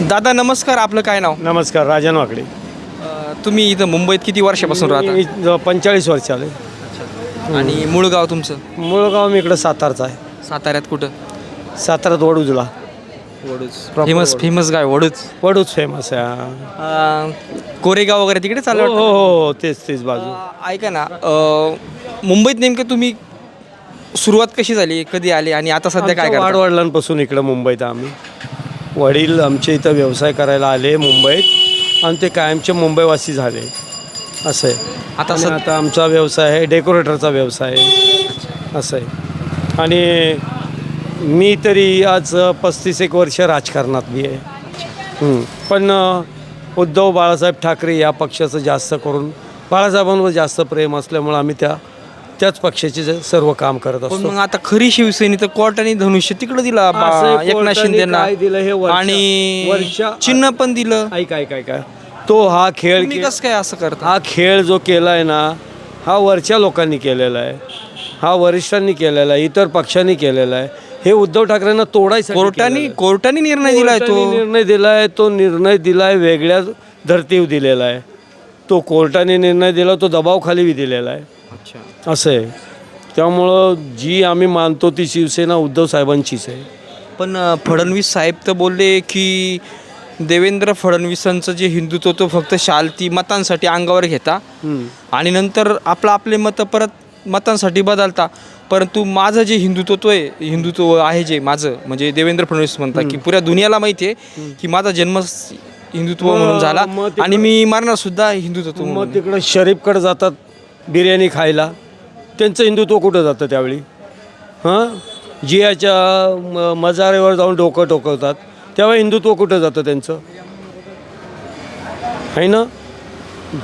दादा नमस्कार. आपलं काय नाव? नमस्कार राजन वाकडे. अ, तुम्ही इथं मुंबईत किती वर्षापासून राहता? पंचेचाळीस वर्ष आले आणि मूळ गाव तुमचं? मूळ गाव मी इकडं सातारचा आहे. साताऱ्यात कुठं? साताऱ्यात वडूजला. Proper famous Vaduj. फेमस गाव वडूच वडूज फेमस आहे हा. अ, कोरेगाव वगैरे तिकडे हो चालू हो हो तेच तेच बाजू. ऐका ना अ, मुंबईत नेमकं तुम्ही सुरुवात कशी झाली? कधी आली? आणि आता सध्या काय आमच्या करता? वाडवडिलांपासून इकडं मुंबईत आम्ही. वडील आमचे इथं व्यवसाय करायला आले मुंबईत आणि ते कायमचे मुंबईवासी झाले. असं आहे. आता आणि आता आमचा व्यवसाय आहे डेकोरेटरचा व्यवसाय आहे. असं आहे. आणि मी तरी आज पस्तीस एक वर्ष राजकारणात बी आहे. हं. पण अ, उद्धव बाळासाहेब ठाकरे या पक्षाचं जास्त करून बाळासाहेबांवर जास्त प्रेम असल्यामुळं आम्ही त्या त्याच पक्षाचे जे सर्व काम करत पण असतो. मग आता खरी शिवसेने तर कोर्ट आणि धनुष्य तिकडे दिला बा- असं एकनाथ कोर्टाने शिंदेना. काय दिलं हे वर्षा- आणि वर्षा- चिन्ह पण दिलं. ऐक ऐक ऐक. ऐक. तो हा खेळ तुम्ही कसं काय असं करता? हा खेळ जो केला आहे ना हा वरच्या लोकांनी केलेला आहे. हा वरिष्ठांनी केलेला आहे इतर पक्षांनी केलेला आहे. हे उद्धव ठाकरेंना तोडायचं कोर्टाने कोर्टाने निर्णय दिलाय तो. निर्णय दिलाय तो निर्णय दिलाय वेगळ्या धर्तीवर दिलेला आहे. तो कोर्टाने निर्णय दिला तो दबावखाली दिलेला आहे. अच्छा. असं आहे. त्यामुळं जी आम्ही मानतो ती शिवसेना उद्धव साहेबांचीच आहे. पण अ, फडणवीस साहेब तर बोलले की देवेंद्र फडणवीसांचं जे हिंदुत्व तो फक्त शालती मतांसाठी अंगावर घेता हम्म. आणि नंतर आपलं आपले मतं परत मतांसाठी बदलता. परंतु माझं जे हिंदुत्व आहे हिंदुत्व आहे जे माझं म्हणजे देवेंद्र फडणवीस म्हणतात की पुऱ्या दुनियाला माहिती आहे की माझा जन्म हिंदुत्व म्हणून झाला. मग आणि मी मारणार सुद्धा हिंदुत्व म्हणून. मग तिकडं शरीफकडे जातात बिर्याणी खायला. त्यांचं हिंदुत्व कुठं जातं त्यावेळी? हां? जियाच्या म मजारेवर जाऊन डोकं टोकवतात. तेव्हा हिंदुत्व कुठं जातं त्यांचं? आहे ना?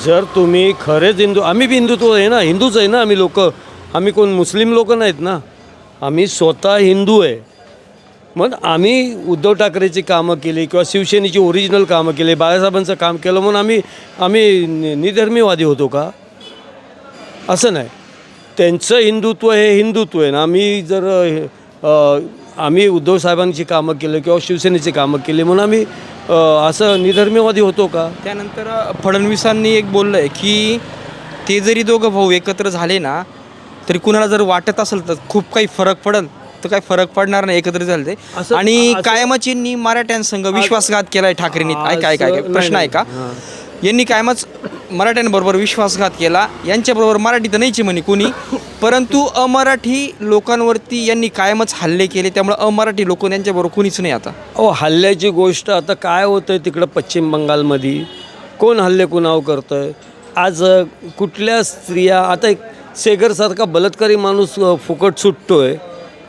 जर तुम्ही खरेच हिंदू आम्ही बी हिंदुत्व आहे ना हिंदूच आहे ना आम्ही लोक. आम्ही कोण मुस्लिम लोक नाहीत ना. आम्ही स्वतः हिंदू आहे. मग आम्ही उद्धव ठाकरेची कामं केली किंवा शिवसेनेची ओरिजिनल कामं केली बाळासाहेबांचं काम केलं म्हणून आम्ही आम्ही नि- निधर्मीवादी होतो का? असं नाही. त्यांचं हिंदुत्व हे हिंदुत्व आहे ना. आम्ही जर अ, आम्ही उद्धव साहेबांची कामं केलं किंवा शिवसेनेची कामं केली म्हणून आम्ही अ, असं निधर्मीवादी होतो का? त्यानंतर फडणवीसांनी एक बोललं आहे की ते जरी दोघं भाऊ एकत्र झाले ना तरी कुणाला जर वाटत असेल तर खूप काही फरक पडेल. तर काही फरक पडणार नाही एकत्र झाले ते असं- आणि असं- कायमचींनी मराठ्यांसंग विश्वासघात केलाय ठाकरेंनी. ऐका ऐका असं- प्रश्न नाही, आहे का. यांनी कायमच मराठ्यांबरोबर विश्वासघात केला. यांच्याबरोबर मराठी तर नाहीची म्हणे कुणी. परंतु अमराठी लोकांवरती यांनी कायमच हल्ले केले. त्यामुळे अमराठी लोक यांच्याबरोबर कुणीच नाही आता. अहो हल्ल्याची गोष्ट आता काय होतं आहे तिकडं पश्चिम बंगालमध्ये? कोण हल्ले कुणाव करतं आहे आज अ, कुठल्या स्त्रिया आता एक सेगरसारखा बलात्कारी माणूस अ, फुकट सुटतो आहे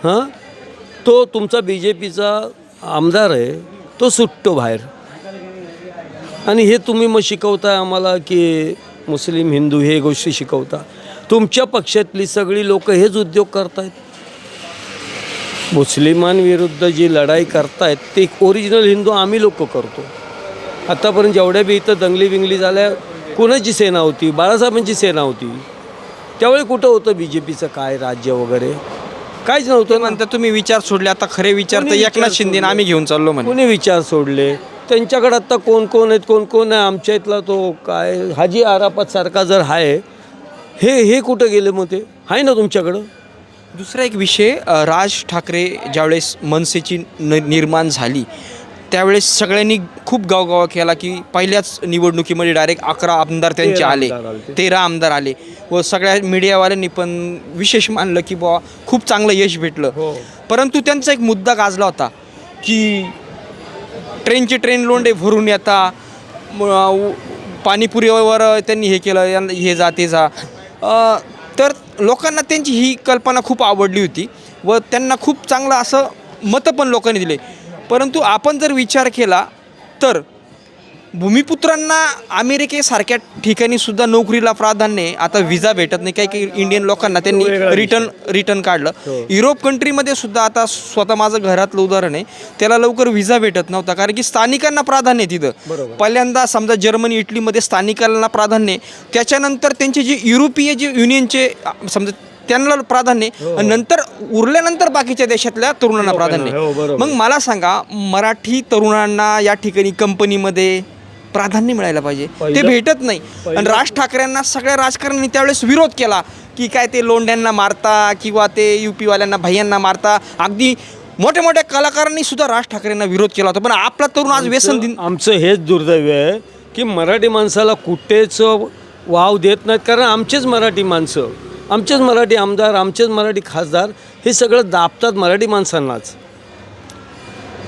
हां? तो तुमचा बी जे पीचा आमदार आहे तो सुटतो बाहेर. आणि हे तुम्ही मग शिकवताय आम्हाला की मुस्लिम हिंदू हे गोष्टी शिकवता. तुमच्या पक्षातली सगळी लोक हेच उद्योग करतायत. मुस्लिमांविरुद्ध जी लढाई करतायत ते ओरिजिनल हिंदू आम्ही लोक करतो. आत्तापर्यंत जेवढ्या बी इथं दंगली बिंगली झाल्या कोणाची सेना होती? बाळासाहेबांची सेना होती. त्यावेळी कुठं होतं बी जे पीचं काय राज्य वगैरे? काहीच नव्हतं. ना. म्हणतात तुम्ही विचार सोडले आता खरे विचार तर कोणी विचार एकनाथ शिंदे सोडले? आम्ही घेऊन चाललो म्हणे. कोणी विचार सोडले? त्यांच्याकडे आत्ता कोण कोण आहेत कोण कोण आहे? आमच्या इथला तो काय हाजी आराफत सारखा जर आहे हे हे कुठं गेले मग ते? आहे ना तुमच्याकडं? दुसरा एक विषय अ, राज ठाकरे ज्यावेळेस मनसेची न निर्माण झाली त्यावेळेस सगळ्यांनी खूप गावगावा केला की पहिल्याच निवडणुकीमध्ये डायरेक्ट अकरा आमदार त्यांचे आले. तेरा आमदार आले. व सगळ्या मीडियावाल्यांनी पण विशेष मानलं की बुवा खूप चांगलं यश भेटलं. हो. परंतु त्यांचा एक मुद्दा गाजला होता की ट्रेनचे ट्रेन लोंडे भरून येता पाणीपुरीवर त्यांनी हे केलं हे जा ते जा. तर लोकांना त्यांची ही कल्पना खूप आवडली होती व त्यांना खूप चांगलं असं मतं पण लोकांनी दिले. परंतु आपण जर विचार केला तर भूमिपुत्रांना अमेरिकेसारख्या ठिकाणी सुद्धा नोकरीला प्राधान्य आहे आता व्हिसा भेटत नाही काही काही इंडियन लोकांना त्यांनी. रिटर्न रिटर्न काढलं हो. युरोप कंट्रीमध्ये सुद्धा आता स्वतः माझं घरातलं उदाहरण आहे त्याला लवकर व्हिसा भेटत नव्हता कारण की स्थानिकांना प्राधान्य आहे तिथं. पहिल्यांदा समजा जर्मनी इटलीमध्ये स्थानिकांना प्राधान्य आहे त्याच्यानंतर त्यांचे जे युरोपीय जे युनियनचे समजा त्यांना प्राधान्य आहे. आणि नंतर उरल्यानंतर बाकीच्या देशातल्या तरुणांना प्राधान्य. हो, बरोबर. मग मला सांगा मराठी तरुणांना या ठिकाणी कंपनीमध्ये प्राधान्य मिळायला पाहिजे ते भेटत नाही आणि राज ठाकरेंना सगळ्या राजकारण्यांनी त्यावेळेस विरोध केला की काय ते लोंड्यांना मारता किंवा ते युपीवाल्यांना भैयांना मारता अगदी मोठ्या मोठ्या कलाकारांनी सुद्धा राज ठाकरेंना विरोध केला होता पण आपला तरुण आज व्यसन दिन आमचं हेच दुर्दैव आहे की मराठी माणसाला कुठेच वाव देत नाहीत कारण आमचेच मराठी माणसं आमचेच मराठी आमदार आमचेच मराठी खासदार हे सगळं दाबतात मराठी माणसांनाच.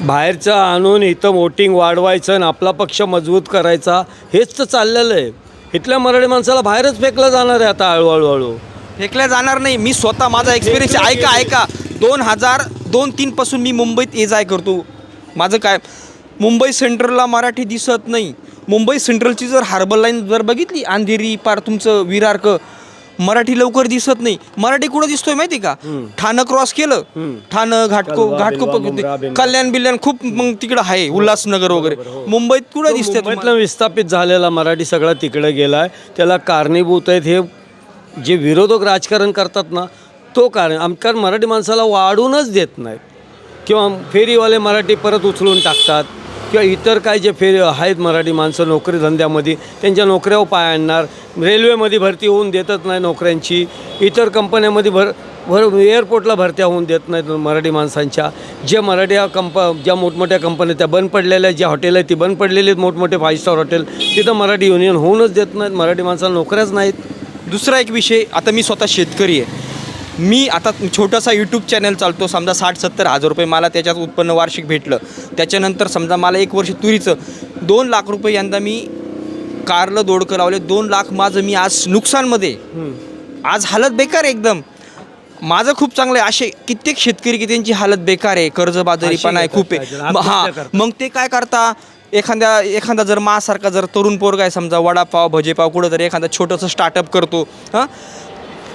बाहेरचं आणून इथं वोटिंग वाढवायचं आणि आपला पक्ष मजबूत करायचा हेच तर चाललेलं आहे. इथल्या मराठी माणसाला बाहेरच फेकलं जाणार आहे आता हळूहळू. हळू फेकल्या जाणार नाही. मी स्वतः माझा एक्सपिरियन्स ऐका ऐका. दोन हजार दोन तीनपासून मी मुंबईत ये जाय करतो. माझं काय? मुंबई सेंट्रलला मराठी दिसत नाही. मुंबई सेंट्रलची जर हार्बर लाईन जर बघितली अंधेरी पार तुमचं विरारक मराठी लवकर दिसत नाही. मराठी कुठं दिसतोय माहिती का? ठाणं क्रॉस केलं. ठाणं घाटको घाटको. कल्याण बिल्याण खूप मग तिकडं आहे उल्हासनगर वगैरे. मुंबईत कुठं दिसतंय विस्थापित झालेला मराठी सगळा तिकडे गेला आहे त्याला कारणीभूत आहेत हे जे विरोधक राजकारण करतात ना तो कारण आम कारण मराठी माणसाला वाढूनच देत नाहीत. किंवा फेरीवाले मराठी परत उचलून टाकतात. किंवा इतर काय जे फेर आहेत मराठी माणसं नोकरी धंद्यामध्ये त्यांच्या नोकऱ्यावर पाय आणणार. रेल्वेमध्ये भरती होऊन देतच नाही नोकऱ्यांची. इतर कंपन्यामध्ये भर भर एअरपोर्टला भरत्या होऊन देत नाहीत मराठी माणसांच्या. जे मराठी कंप ज्या मोठमोठ्या कंपन्या त्या बंद पडलेल्या आहेत ज्या हॉटेल आहेत ती बंद पडलेली आहेत मोठमोठे फाईव्ह स्टार हॉटेल तिथं मराठी युनियन होऊनच देत नाहीत. मराठी माणसाला नोकऱ्याच नाहीत. दुसरा एक विषय आता मी स्वतः शेतकरी आहे. मी आता छोटासा यूट्यूब चॅनल चालतो. समजा साठ सत्तर हजार रुपये मला त्याच्यात उत्पन्न वार्षिक भेटलं. त्याच्यानंतर समजा मला एक वर्ष तुरीचं दोन लाख रुपये यंदा मी कारलं दोडकं लावले. दोन लाख माझं मी आज नुकसानमध्ये. आज हालत बेकार आहे एकदम. माझं खूप चांगलं आहे. असे कित्येक शेतकरी की त्यांची हालत बेकार आहे. कर्जबाजारीपणा आहे खूप आहे. हां. मग ते काय करता? एखाद्या एखादा जर मासारखा जर तरुण पोरगा आहे समजा वडापाव भजेपाव कुठं तरी एखादा छोटंसं स्टार्टअप करतो हां?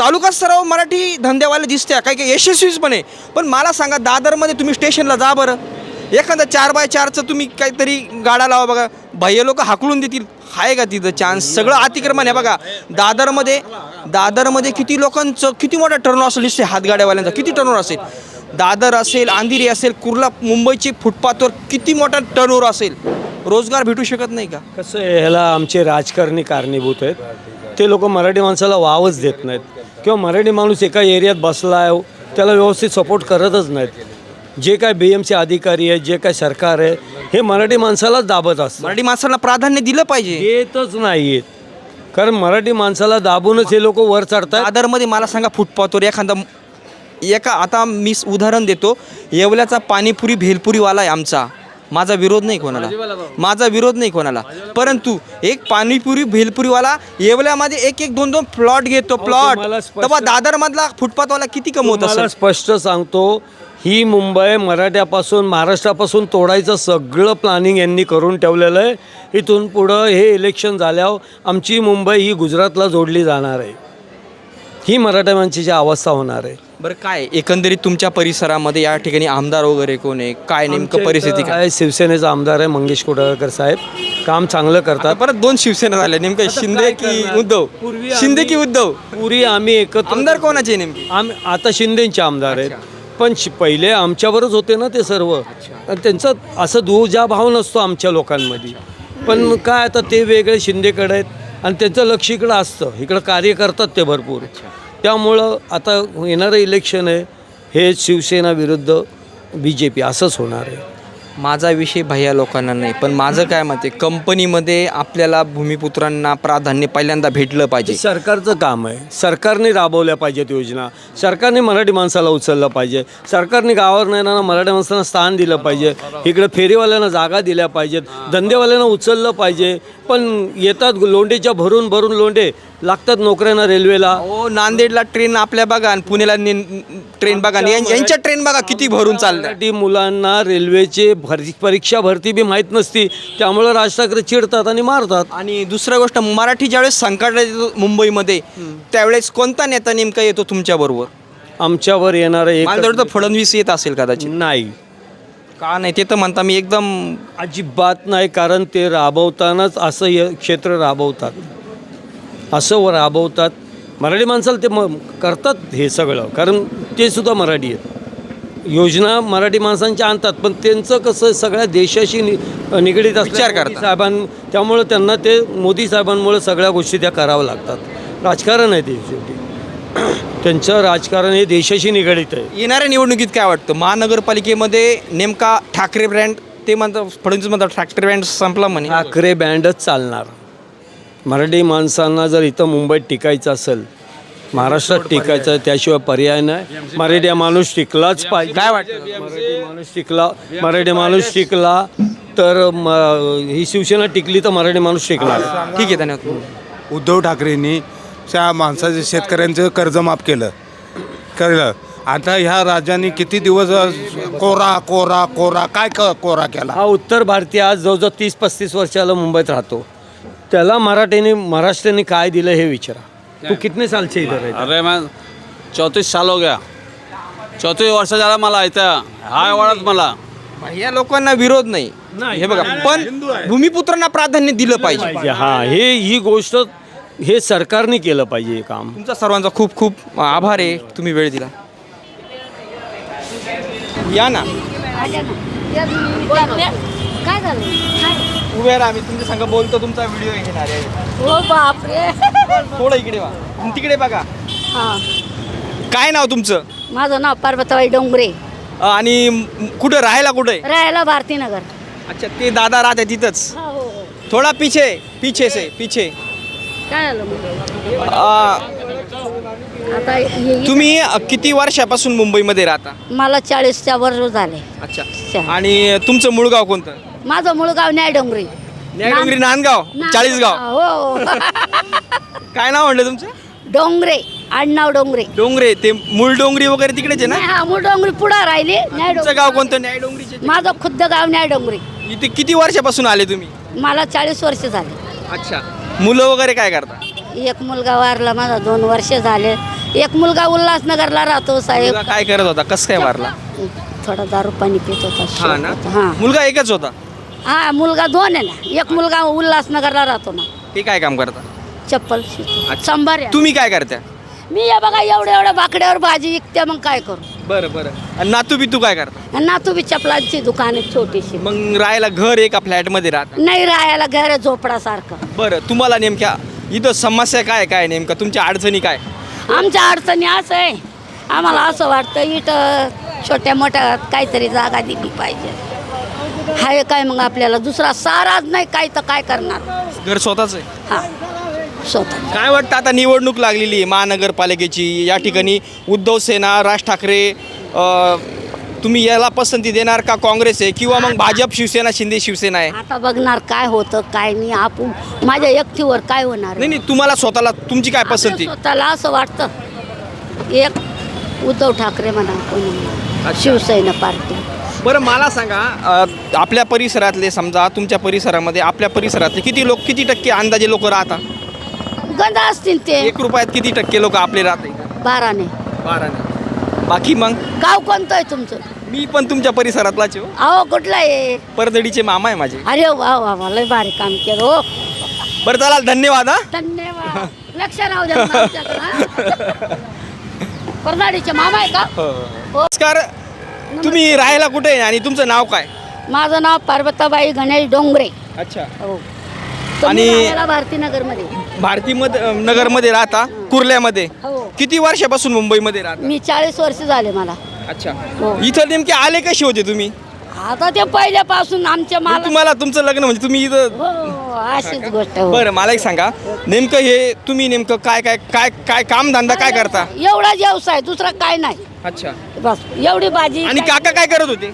तालुका स्तरावर मराठी धंद्यावाले दिसते काही काही यशस्वीच पण आहे. पण मला सांगा दादरमध्ये तुम्ही स्टेशनला जा बरं. एखादा चार बाय चारचं तुम्ही काहीतरी गाडा लावा बघा. बाह्य लोक हाकलून देतील. आहे का तिथं चान्स सगळं अतिक्रमण आहे बघा. दादरमध्ये दादरमध्ये किती लोकांचं किती मोठा टर्न असेल दिसते हातगाड्यावाल्यांचा. किती टर्नओव्हर असेल? दादर असेल अंधेरी असेल कुर्ला मुंबईची फुटपाथवर किती मोठा टर्नओव्हर असेल? रोजगार भेटू शकत नाही का? कसं ह्याला आमचे राजकारणी कारणीभूत आहेत. ते लोक मराठी माणसाला वावच देत नाहीत. किंवा मराठी माणूस एका एरियात बसला आहे त्याला व्यवस्थित सपोर्ट करतच नाहीत. जे काय बी एम सी अधिकारी आहे जे काय सरकार आहे हे मराठी माणसालाच दाबत असतं. मराठी माणसांना प्राधान्य दिलं पाहिजे. येतच नाही कारण मराठी माणसाला दाबूनच हे लोक वर चढतात दादरमध्ये मला सांगा फुटपाथवर एखादा एका आता मी उदाहरण देतो. येवल्याचा पाणीपुरी भेलपुरीवाला आहे आमचा. माझा विरोध नाही कोणाला. माझा विरोध नाही कोणाला. परंतु एक पाणीपुरी भेलपुरीवाला येवल्यामध्ये एक एक दोन दोन प्लॉट घेतो प्लॉट तेव्हा दादरमधला फुटपाथवाला किती कमवत असेल? स्पष्ट सांगतो ही मुंबई मराठ्यापासून महाराष्ट्रापासून तोडायचं सगळं प्लॅनिंग यांनी करून ठेवलेलं आहे. इथून पुढं हे इलेक्शन झाल्यावर आमची मुंबई ही गुजरातला जोडली जाणार आहे. ही मराठा माणसाची अवस्था होणार आहे. बरं काय? एकंदरीत तुमच्या परिसरामध्ये या ठिकाणी आमदार वगैरे कोण आहे? काय नेमकं परिस्थिती काय? आहे शिवसेनेचा आमदार आहे मंगेश कोडाळकर साहेब. काम चांगलं करतात. परत दोन शिवसेना झाल्या. नेमकं शिंदे की करणार? उद्धव? पूर्वी शिंदे आम्ही- की उद्धव? पुरी आम्ही एकत्र आमदार कोणाचे नेमके? आम्ही आता शिंदेचे आमदार आहेत. पण शि- पहिले आमच्यावरच होते ना ते सर्व. आणि त्यांचा असं दुजा भाव नसतो आमच्या लोकांमध्ये. पण काय आता ते वेगळे शिंदेकडे आहेत. आणि त्यांचं लक्ष इकडं असतं. इकडं कार्य करतात ते भरपूर. त्यामुळं आता येणारं इलेक्शन आहे. हे शिवसेना विरुद्ध बी जे पी असंच होणार आहे. माझा विषय भैया लोकांना नाही पण माझं काय मत आहे कंपनीमध्ये आपल्याला भूमिपुत्रांना प्राधान्य पहिल्यांदा भेटलं पाहिजे. सरकारचं काम आहे. सरकारने राबवल्या पाहिजेत योजना. सरकारने मराठी माणसाला उचललं पाहिजे. सरकारने गावावर ना मराठी माणसांना स्थान दिलं पाहिजे. इकडे फेरीवाल्यांना जागा दिल्या पाहिजेत. धंदेवाल्यांना उचललं पाहिजे. पण येतात लोंडेच्या भरून भरून लोंडे लागतात नोकऱ्यांना रेल्वेला. हो नांदेडला ट्रेन आपल्या बघा आणि पुण्याला ट्रेन बघा. आणि यां- यांच्या ट्रेन बघा किती भरून चालल्या. मराठी मुलांना रेल्वेचे भरती परीक्षा भरती बी माहीत नसती. त्यामुळं राज ठाकरे चिडतात आणि मारतात. आणि दुसरा गोष्ट मराठी ज्यावेळेस संकटात येतो मुंबईमध्ये त्यावेळेस कोणता नेता नेमका येतो तुमच्या बरोबर? आमच्यावर येणारं एक मला वाटतं फडणवीस येत असेल कदाचित. नाही. का नाही? ते तर म्हणता मी एकदम अजिबात नाही कारण ते राबवतानाच असं हे क्षेत्र राबवतात. असं व राबवतात. मराठी माणसाला ते म करतात हे सगळं. कारण ते सुद्धा मराठी आहेत. योजना मराठी माणसांच्या आणतात. पण त्यांचं कसं सगळ्या देशाशी नि निगडीत विचार करतात. साहेबां त्यामुळं त्यांना ते मोदी साहेबांमुळे सगळ्या गोष्टी त्या कराव्या लागतात. राजकारण आहे ते शेवटी. त्यांचं राजकारण हे देशाशी निगडीत आहे. येणाऱ्या निवडणुकीत काय वाटतं? महानगरपालिकेमध्ये नेमका ठाकरे ब्रँड ते म्हणतात फडणवीस म्हणतात ठाकरे ब्रँड संपला म्हणे. ठाकरे बँडच चालणार. मराठी माणसांना जर इथं मुंबईत टिकायचं असेल महाराष्ट्रात टिकायचं त्याशिवाय पर्याय नाही. मराठी माणूस टिकलाच पाहिजे. काय वाटतं? मराठी माणूस टिकला मराठी माणूस टिकला तर म ही शिवसेना टिकली तर मराठी माणूस टिकणार. ठीक आहे धन्यवाद. उद्धव ठाकरेंनी त्या माणसाचे शेतकऱ्यांचं कर्ज माफ केलं. केलं आता ह्या राज्याने किती दिवस कोरा कोरा कोरा काय क कोरा केला? हा उत्तर भारतीय आज जवळजवळ तीस पस्तीस वर्षाला मुंबईत राहतो. त्याला मराठीने महाराष्ट्राने काय दिलं हे विचारा. तू कितने सालचे इधर आहे अरे मैं चौतीस साल हो गया. चौतीस वर्ष झाला मला इथं. हाय वाढत मला. या लोकांना विरोध नाही. हे बघा पण भूमिपुत्रांना प्राधान्य दिलं पाहिजे. हा हे ही गोष्ट हे सरकारने केलं पाहिजे हे काम. तुमचा सर्वांचा खूप खूप आभार आहे. तुम्ही वेळ दिला. या ना. काय झालं? उभे राहा मी तुमच्या संग बोलतो तुमचा व्हिडिओ घेणार आहे. हो बापरे. थोडं इकडे वा. तिकडे बघा. हा. काय नाव तुमचं? माझं नाव पार्वताबाई डोंगरे. अ, आणि म- कुठं राहायला कुठे? राहायला भारतीनगर. अच्छा ते दादा राहते तिथंच. हो हो. थोडा पिछे पीछे से पीछे. काय झालं मग? अ, आता हे- तुम्ही अ, किती वर्षापासून मुंबईमध्ये राहता? मला चाळीसच्या वर झाले. अच्छा. अच्छा. आणि तुमचं मूळ गाव कोणतं? माझं मूळ गाव न्याय डोंगरी न्यायडोंगरी नांदगाव चाळीसगाव. हो काय नाव म्हणलं तुमचं? डोंगरे आडनाव डोंगरे. डोंगरे ते मूळ डोंगरी वगैरे तिकडेच आहे ना? नाही, हा मूळ डोंगरी पुढं राहिली न्याय तुमचं गाव कोणतं? न्यायडोंगरीचे माझं खुद्द गाव न्याय डोंगरी इथे किती वर्षापासून आले तुम्ही? मला चाळीस वर्ष झाले. अच्छा. मुलं वगैरे काय करता? एक मुलगा वारला माझा दोन वर्ष झाले. एक मुलगा उल्हासनगरला राहतो साहेब. मुलगा काय करत होता? कसं काय मारला थोडा दारू पाणी पित होता हा ना. हा. मुलगा एकच होता? हा मुलगा दोन आहे ना. एक मुलगा उल्हासनगरला राहतो ना. ते काय काम करता? चप्पल शिवतो. अच्छा. शंभर आहे. तुम्ही काय करता? मी या बघा एवढ्या एवढ्या बाकड्यावर भाजी विकते मग काय करू? बरं बरं. आणि नातू बितू काय करता? नातू बी चपलांची दुकान आहे छोटीशी. मग राहायला घर आहे का फ्लॅटमध्ये राहता? नाही राहायला घर झोपडासारखं. बरं तुम्हाला नेमक्या इथं समस्या काय काय नेमका? तुमच्या अडचणी काय? आमच्या अडचणी असं आहे. आम्हाला असं वाटतं इथं छोट्या मोठ्या काहीतरी जागा दिली पाहिजे. हाय काय मग आपल्याला? दुसरा साराच नाही काय तर काय करणार? घर स्वतःच आहे. हा. स्वतः. काय वाटतं आता निवडणूक लागलेली आहे महानगरपालिकेची? या ठिकाणी उद्धव सेना राज ठाकरे अ, तुम्ही याला पसंती देणार का काँग्रेस आहे? किंवा मग भाजप शिवसेना शिंदे शिवसेना आहे? आता बघणार काय होतं काय नाही. आपण माझ्या एकटीवर काय होणार? नाही नाही तुम्हाला स्वतःला तुमची काय पसंती? आपल्या स्वतःला असं वाटतं. एक उद्धव ठाकरे म्हणा कोणी म्हणा. शिवसेना पार्टी. बरं मला सांगा अ, आपल्या परिसरातले समजा तुमच्या परिसरामध्ये आपल्या परिसरातले किती लोक किती टक्के अंदाजे लोक राहतात? गंध असतील ते. एक रुपयात किती टक्के लोक आपले राहते? बाराने. बाराने. बाकी मग? गाव कोणतं आहे तुमचं? मी पण तुमच्या परिसरातलाच आहे हो. अहो कुठलं आहे? परदडीचे मामा आहे माझे. अरे वा वा वा लय भारी काम केलं हो. बरं चला धन्यवाद हा. धन्यवाद. लक्ष राहू द्या. परनाडीचे मामा आहे का? नमस्कार. तुम्ही राहायला कुठे? आहे आणि तुमचं नाव काय? माझं नाव पार्वताबाई गणेश डोंगरे. अच्छा. हो. आणि- भारतीनगरमध्ये भारतीमध्ये नगरमध्ये राहता कुर्ल्यामध्ये? हो. किती वर्षापासून मुंबईमध्ये राहता? मी चाळीस वर्ष झाले मला. अच्छा. हो. इथं नेमके आले कसे होते तुम्ही? आता ते पहिल्यापासून आमच्या मला तुम्हाला तुमचं लग्न म्हणजे तुम्ही इथं हो अशीच गोष्ट हो. बरं मला एक सांगा. नेमकं हे तुम्ही नेमकं काय काय काय काय काम धंदा काय करता? एवढा व्यवसाय दुसरा काय नाही. अच्छा. बस एवढी भाजी आणि काका काय करत होते?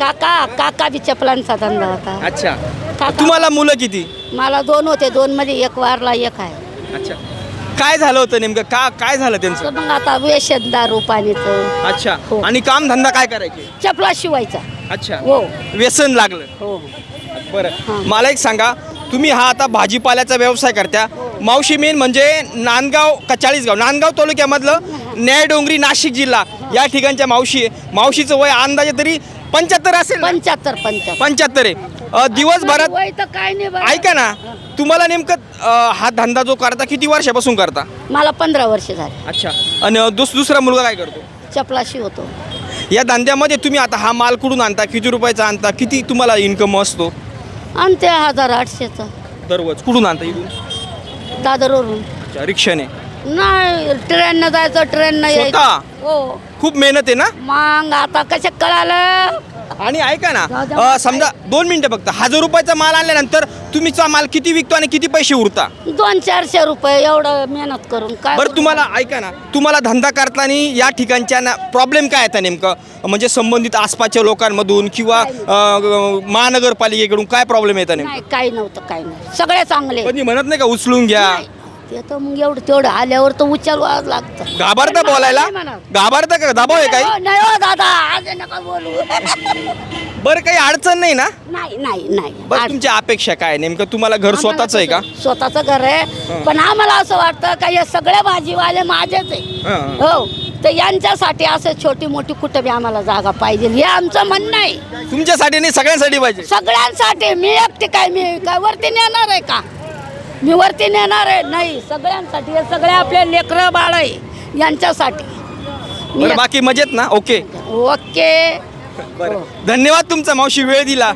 काका काका बी चपलांचा धंदा होता. अच्छा. काका तुम्हाला मुलं किती? मला दोन होते दोन मध्ये एक वारला एक आहे. अच्छा. काय झालं होतं नेमकं? का काय झालं तर त्यांचं मग आता वेशन दारू पाणीचं. अच्छा. हो. आणि काम धंदा काय करायचे? चपला शिवायचा. अच्छा. हो. व्यसन लागलं. हो. बरं. हां. मला एक सांगा तुम्ही हा आता भाजीपाल्याचा व्यवसाय करत्या. मावशी मेन म्हणजे नांदगाव का चाळीसगाव नांदगाव तालुक्यामधलं न्यायडोंगरी नाशिक जिल्हा. या ठिकाणच्या मावशी आहे. मावशीचं वय अंदाजे तरी पंच्याहत्तर असेल? पंच्याहत्तर पंच्याहत्तर. पंच्याहत्तर आहे. दिवसभरात वय तर काय नाही. ऐका ना तुम्हाला नेमकं अ, हा धंदा जो करता किती वर्षापासून करता? मला पंधरा वर्ष झाले. अच्छा. आणि दुस दुसरा मुलगा काय करतो? चपलाशी होतो. या धंद्यामध्ये तुम्ही आता हा माल कुठून आणता? किती रुपयाचा आणता? किती तुम्हाला इन्कम असतो? आणि ते हजार आठशेचं. दररोज कुठून आणता इथून? दादरवरून. अच्छा रिक्षाने? नाही ट्रेननं जायचं ट्रेननं यायचं. स्वतः? हो. खूप मेहनत आहे ना? मग आता कसं कळालं? आणि ऐका ना अ, समजा दोन मिनिटं फक्त. हजार रुपयाचा माल आणल्यानंतर तुम्हीचा माल किती विकतो आणि किती पैसे उरता? दोन चारशे रुपये एवढं मेहनत करून काय बरं तुम्हाला ऐका ना तुम्हाला धंदा करताना या ठिकाणच्या ना प्रॉब्लेम काय येतात नेमकं? म्हणजे संबंधित आसपासच्या लोकांमधून किंवा अ, महानगरपालिकेकडून काय प्रॉब्लेम येतात नेमकं? नाही काही नव्हतं काही नाही. सगळे चांगले. म्हणत नाही का उचलून घ्या. नाही. ते तर मग एवढं तेवढं आल्यावर तर उचलवाच लागतं. घाबरता बोलायला. घाबरता का? दबाव आहे काही? हो, नाही हो दादा आज नका बोलू. बरं काही अडचण नाही ना? नाही नाही नाही. तुमची अपेक्षा काय? आहे? नेमकं तुम्हाला घर स्वतःच आहे का? स्वतःच घर आहे. पण आम्हाला असं वाटतं का हे सगळे भाजीवाले माझेच आहे. हं, हो. तर यांच्यासाठी असं छोटी मोठी कुठं बी आम्हाला जागा पाहिजे हे आमचं म्हणणं आहे. तुमच्यासाठी नाही सगळ्यांसाठी पाहिजे. सगळ्यांसाठी. मी एकटी काय मी काय वरती नेणार आहे का? मी वरती नेणार आहे. नाही सगळ्यांसाठी हे सगळे आपले लेकरं बाळ आहे यांच्यासाठी. मी बरं बाकी मजेत ना? ओके. ओके. धन्यवाद तुमचा मावशी वेळ दिला.